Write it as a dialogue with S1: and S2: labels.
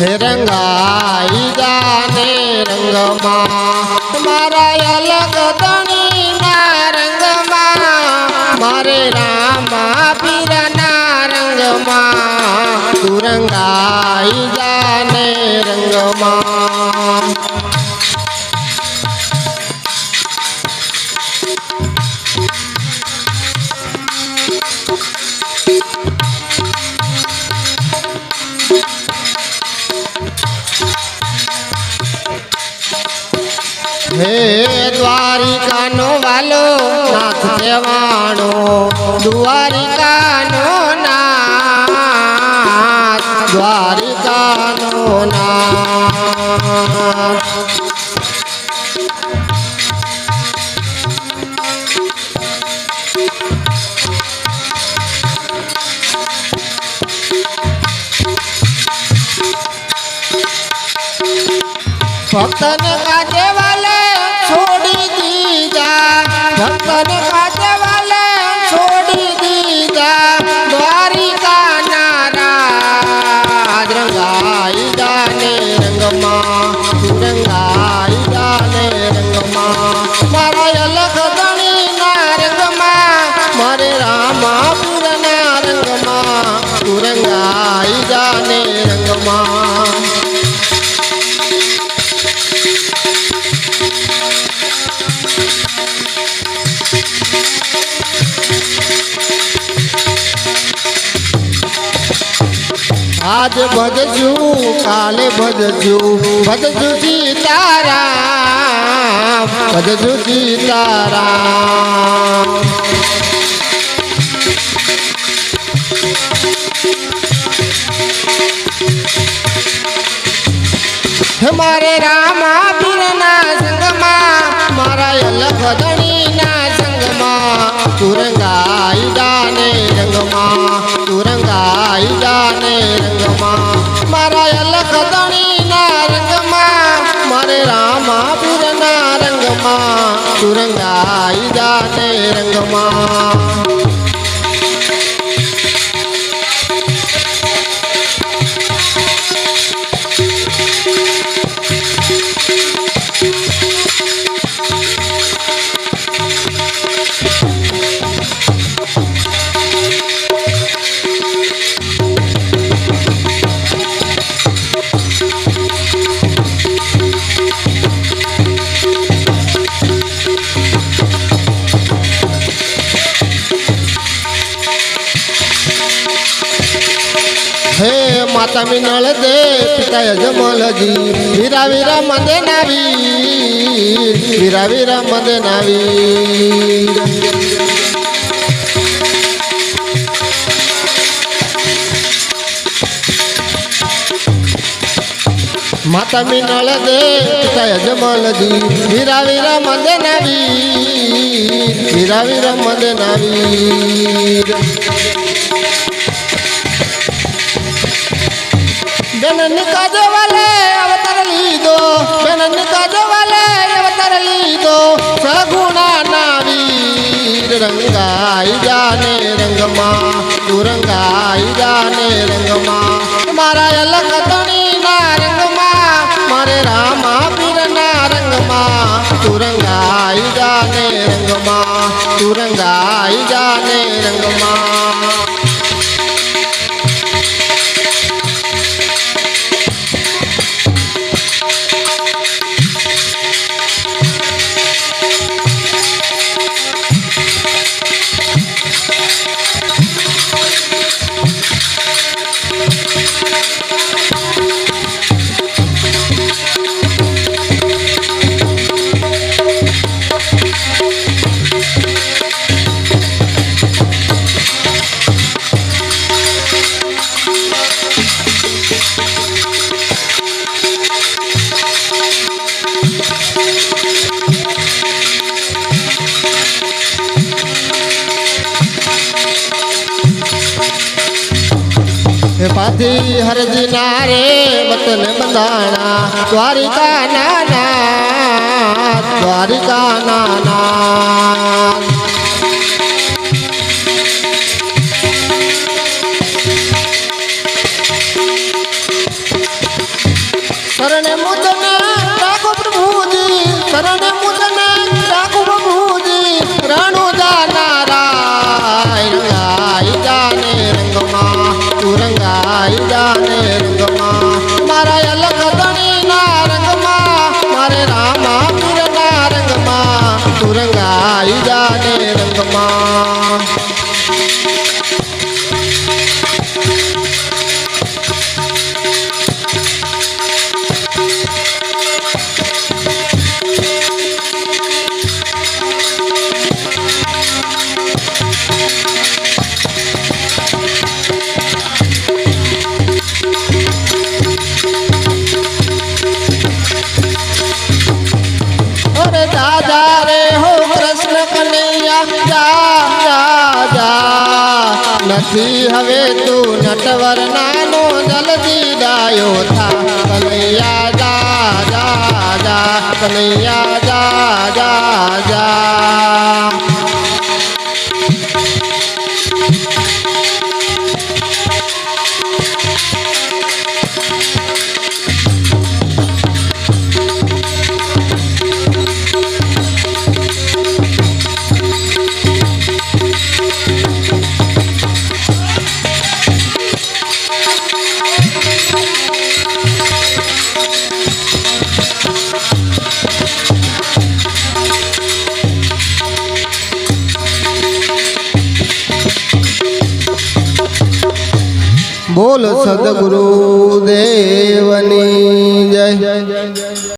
S1: રંગાઈ જાને રંગમાં. મારા અલગ ધણીના રંગમાં. મારે રામા પીરના રંગમાં. તું રંગાઈ જાને રંગમાં. હે દ્વારિકાનો વાલો નાથ કહેવાણો દ્વારિકાનો નાથ દ્વારિકાનો નાથ. આજ ભજશું કાલે ભજશું ભજજુ સીતારા ભજજુ સીતારા મારે રામા પીરના સંગમાં, મારા અલગ ધણીના સંગમાં, તુરંગાઈ જાને રંગમાં, તુરંગાઈ રંગમાં મારા અલગ ધણીના રંગમાં મારે રામા પીરના રંગમાં તુરંગાઈ જાને રંગમાં. માતા મિનળ દે પિતા યજમલજી વીરા વીરા મંદે નાવી, વીરા વીરા મંદે નાવી. માતા મિનળ દે પિતા યજમલજી વીરા વીરા મંદે નાવી, વીરા વીરા મંદે નાવી. બેનન કાજે વાલે, અવતાર લીધો. બેનન કાજે વાલે, અવતાર લીધો. સગુણા નાવીર રંગાઈ જાને રંગમાં તું રંગાઈ જાને રંગમાં. મારા અલગ ધણીના રંગમાં, મારે રામા પીરના રંગમાં. તું રંગાઈ જાને રંગમાં તું રંગાઈ જાને રંગમાં. હે હરજી ના રે વતન બંધાણા દ્વારિકા નાના દ્વારિકા નાના. தாய்தானே இருந்தோ રાજા નથી હવે તું નટવર, નાનો જલદી ડાયો થા. કનૈયા જા જા જા, કનૈયા જા જા જા. બોલ સદગુરુ દેવની જય